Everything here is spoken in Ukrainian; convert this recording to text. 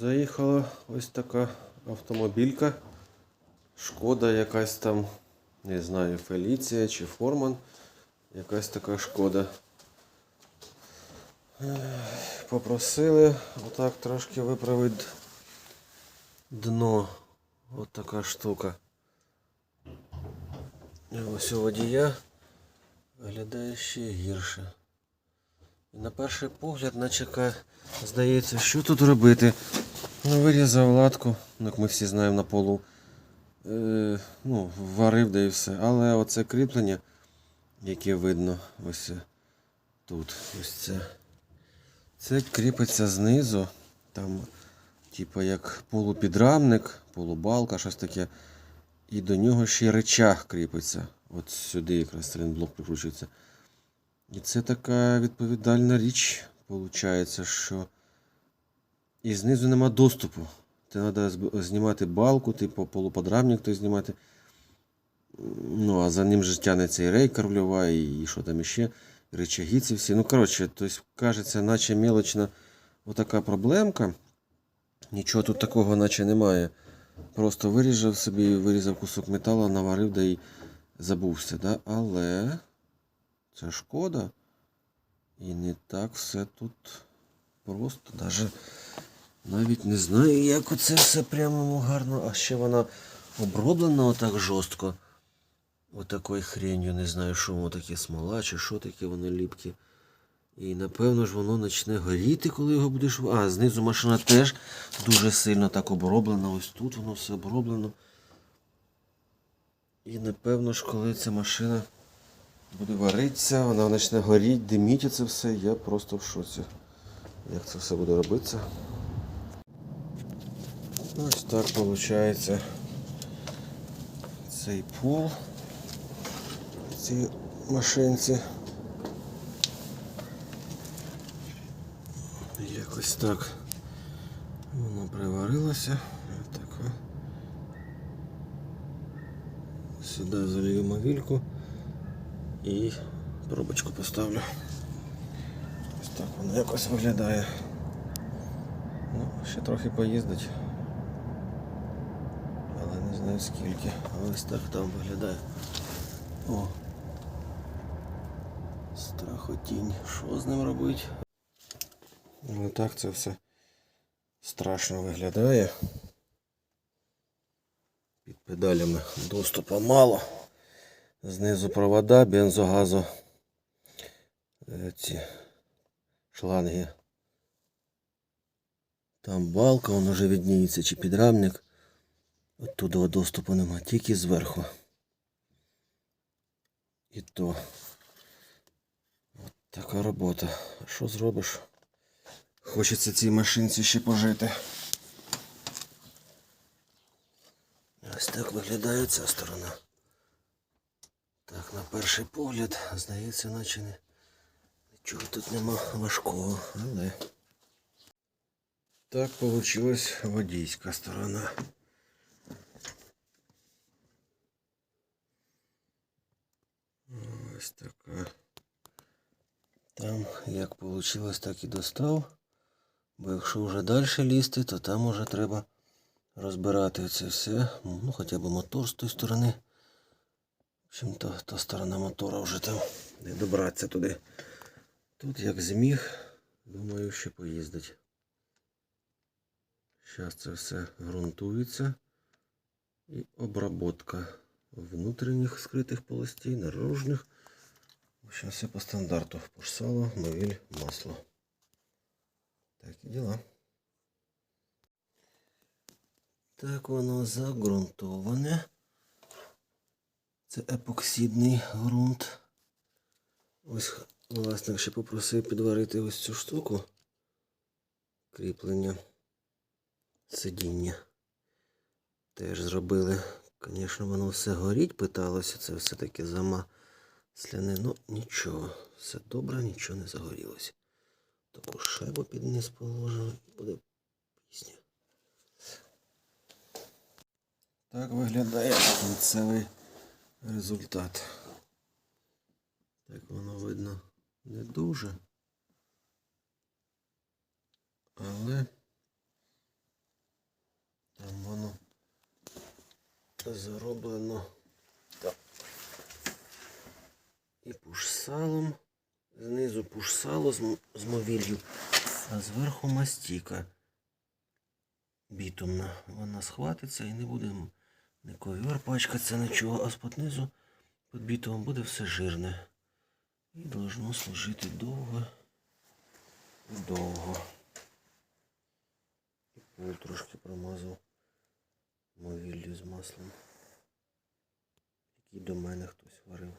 Заїхала ось така автомобілька. Шкода якась там, не знаю, Феліція чи Форман. Якась така шкода. Попросили отак трошки виправити дно. От така штука. Ось у водія виглядає ще гірше. І на перший погляд, наче здається, що тут робити. Ну, вирізав латку, ну, як ми всі знаємо на полу. Е, ну, варив да і все. Але оце кріплення, яке видно ось тут. Ось це. Це кріпиться знизу. Там, типу, як полупідрамник, полубалка, щось таке. І до нього ще й речах кріпиться. От сюди якраз стрінблок прикручується. І це така відповідальна річ, виходить, що і знизу нема доступу. Ти треба знімати балку, типу полуподрамник той знімати. Ну, а за ним же тягнеться і рейка рульова, і, і що там іще, і рычаги ці всі. Ну, коротше, тобто, кажеться, наче мелочна отака проблемка. Нічого тут такого наче немає. Просто вирізав собі, вирізав кусок металу, наварив да і забувся. Да? Але це шкода. І не так все тут просто. Даже навіть не знаю, як оце все прямо гарно. А ще вона оброблена отак жорстко. Отакою хренью. Не знаю, що воно таке смола, чи що таке воно ліпке. І напевно ж воно почне горіти, коли його будеш. А, знизу машина теж дуже сильно так оброблена. Ось тут воно все оброблено. І напевно ж, коли ця машина буде варитися, вона почне горіти, диміти це все, я просто в шоці. Як це все буде робитися? Ось так виходить цей пол в цій машинці. Якось так воно приварилося. Так. Сюди залью мобільку і пробочку поставлю. Ось так воно якось виглядає. Ну, ще трохи поїздить. Знаю скільки. Ось так там виглядає. О. Страхотінь. Що з ним робити? Ну так це все страшно виглядає. Під педалями доступу мало. Знизу провода, бензогазо. е, Ці шланги. Там балка, воно вже відніється, чи підрамник. Оттуда доступу нема, тільки зверху. І то. От така робота. Що зробиш? Хочеться цій машинці ще пожити. Ось так виглядає ця сторона. Так, на перший погляд, здається, наче не, нічого тут нема важкого, але. Так вийшла водійська сторона. Ось така. Там як вийшло, так і достав. Бо якщо вже далі лізти, то там уже треба розбирати це все. Ну, хоча б мотор з тої сторони. В общем, то, та сторона мотора вже там не добратися туди. Тут як зміг, думаю, ще поїздить. Зараз це все ґрунтується. І обработка внутрішніх скритих полостей, наружних. Зараз все по стандарту. Пушсало, мовіль, масло. Такі діла. Так воно загрунтоване. Це епоксидний ґрунт. Ось власник ще попросив підварити ось цю штуку. Кріплення сидіння. Теж зробили. Звісно, воно все горіть питалося. Це все-таки замасляне. Слянину нічого. Все добре, нічого не загорілося. Таку шайбу під низ положимо і буде пісня. Так виглядає кінцевий результат. Так воно видно не дуже. Але там воно зароблено. І пуш салом. Знизу пуш сало з, мовіллю, а зверху мастіка бітумна. Вона схватиться і не буде не ковер пачкатися нічого, а з-под низу під бітумом буде все жирне. І должно служити довго. і Довго. І пол трошки промазав мовіллю з маслом. Який до мене хтось варив.